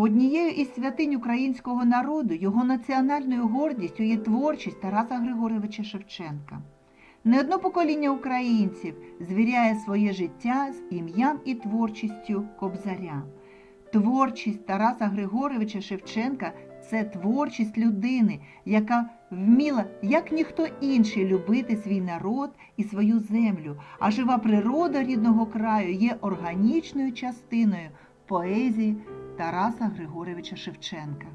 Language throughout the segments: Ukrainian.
Однією із святинь українського народу, його національною гордістю є творчість Тараса Григоровича Шевченка. Не одно покоління українців звіряє своє життя з ім'ям і творчістю Кобзаря. Творчість Тараса Григоровича Шевченка це творчість людини, яка вміла, як ніхто інший, любити свій народ і свою землю, а жива природа рідного краю є органічною частиною поезії Тараса Григоровича Шевченка.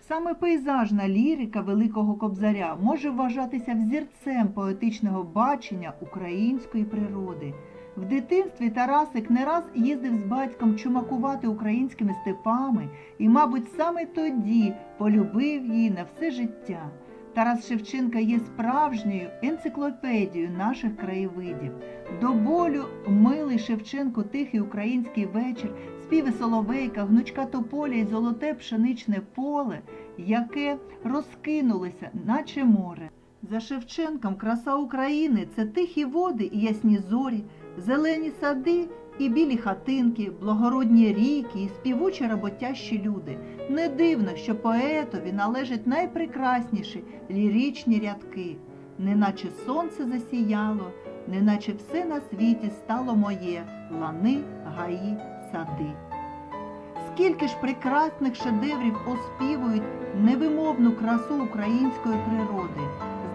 Саме пейзажна лірика Великого Кобзаря може вважатися взірцем поетичного бачення української природи. В дитинстві Тарасик не раз їздив з батьком чумакувати українськими степами і, мабуть, саме тоді полюбив її на все життя. Тарас Шевченка є справжньою енциклопедією наших краєвидів. До болю милий Шевченко тихий український вечір, співи соловейка, гнучка тополя і золоте пшеничне поле, яке розкинулося, наче море. За Шевченком краса України це тихі води і ясні зорі, зелені сади і білі хатинки, благородні ріки і співучі роботящі люди. Не дивно, що поетові належать найпрекрасніші ліричні рядки, неначе сонце засіяло, неначе все на світі стало моє, лани, гаї, сади. Скільки ж прекрасних шедеврів оспівують невимовну красу української природи.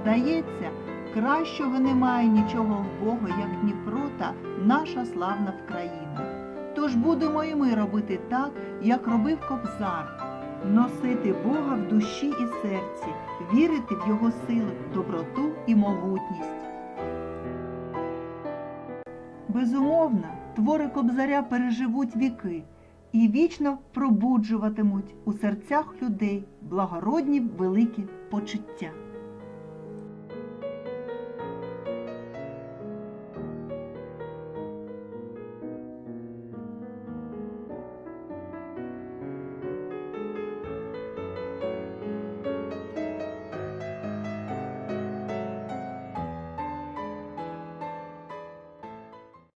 Здається, кращого немає нічого в Бога, як Дніпро та наша славна Вкраїна. Тож будемо і ми робити так, як робив Кобзар, носити Бога в душі і серці, вірити в Його силу, доброту і могутність. Безумовно, твори Кобзаря переживуть віки і вічно пробуджуватимуть у серцях людей благородні великі почуття.